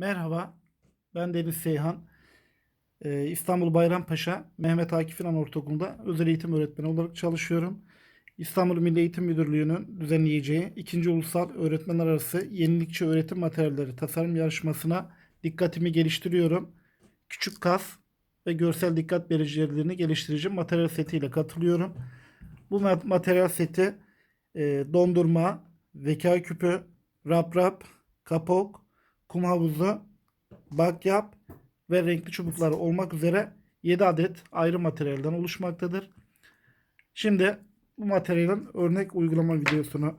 Merhaba, ben Deniz Seyhan. Ee, İstanbul Bayrampaşa Mehmet Akif İnan Ortaokulu'nda özel eğitim öğretmeni olarak çalışıyorum. İstanbul Milli Eğitim Müdürlüğü'nün düzenleyeceği 2. Ulusal Öğretmenler Arası Yenilikçi Öğretim Materyalleri Tasarım Yarışması'na dikkatimi geliştiriyorum. Küçük kas ve görsel dikkat becerilerini geliştirici materyal setiyle katılıyorum. Bu ma- materyal seti e, dondurma, zeka küpü, rap rap, kapok, kum havuzu, bakyap ve renkli çubuklar olmak üzere 7 adet ayrı materyalden oluşmaktadır. Şimdi bu materyalin örnek uygulama videosunu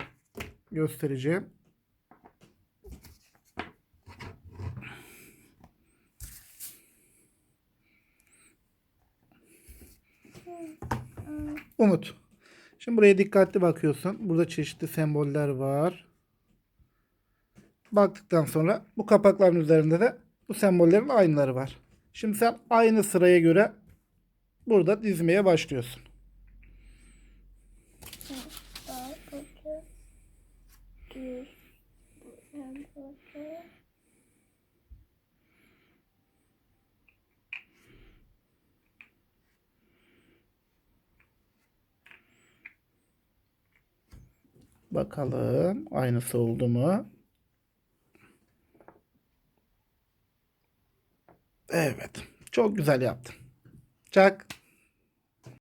göstereceğim. Umut. Şimdi buraya dikkatli bakıyorsun. Burada çeşitli semboller var. Baktıktan sonra bu kapakların üzerinde de bu sembollerin aynıları var. Şimdi sen aynı sıraya göre burada dizmeye başlıyorsun. Bakalım aynısı oldu mu? Evet. Çok güzel yaptın. Çak.